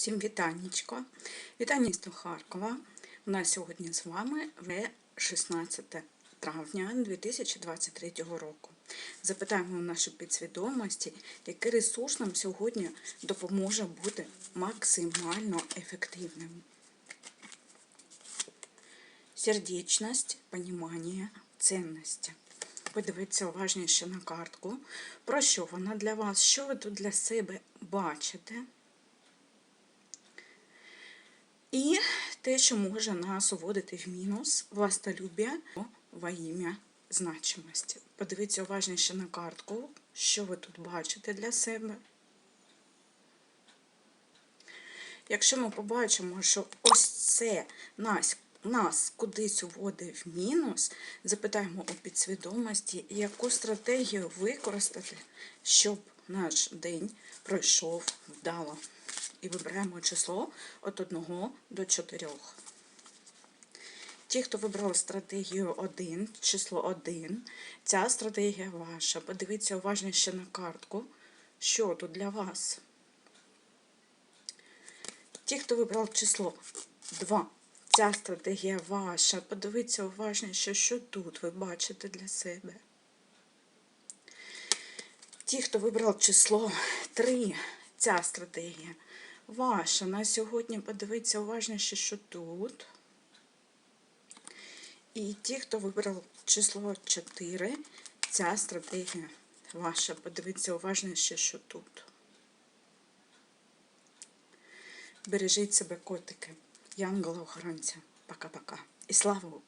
Всім вітаннячко. Вітання місто Харкова. У нас сьогодні з вами вже 16 травня 2023 року. Запитаємо у нашій підсвідомості, який ресурс нам сьогодні допоможе бути максимально ефективним. Сердечність, понімання, цінності. Подивіться уважніше на картку. Про що вона для вас? Що ви тут для себе бачите? І те, що може нас уводити в мінус, властолюб'я во ім'я значимості. Подивіться уважніше на картку, що ви тут бачите для себе. Якщо ми побачимо, що ось це нас, нас кудись уводить в мінус, запитаємо у підсвідомості, яку стратегію використати, щоб наш день пройшов вдало. І вибираємо число від 1 до 4. Ті, хто вибрав стратегію 1, число 1, ця стратегія ваша. Подивіться уважніше на картку, що тут для вас. Ті, хто вибрав число 2, ця стратегія ваша. Подивіться уважніше, що тут ви бачите для себе. Ті, хто вибрав число 3, ця стратегія ваша. На сьогодні подивіться уважніше, що тут. І ті, хто вибрав число 4, ця стратегія ваша. Подивіться уважніше, що тут. Бережіть себе, котики. Янгола охоронця. Пока-пока. І слава Україні!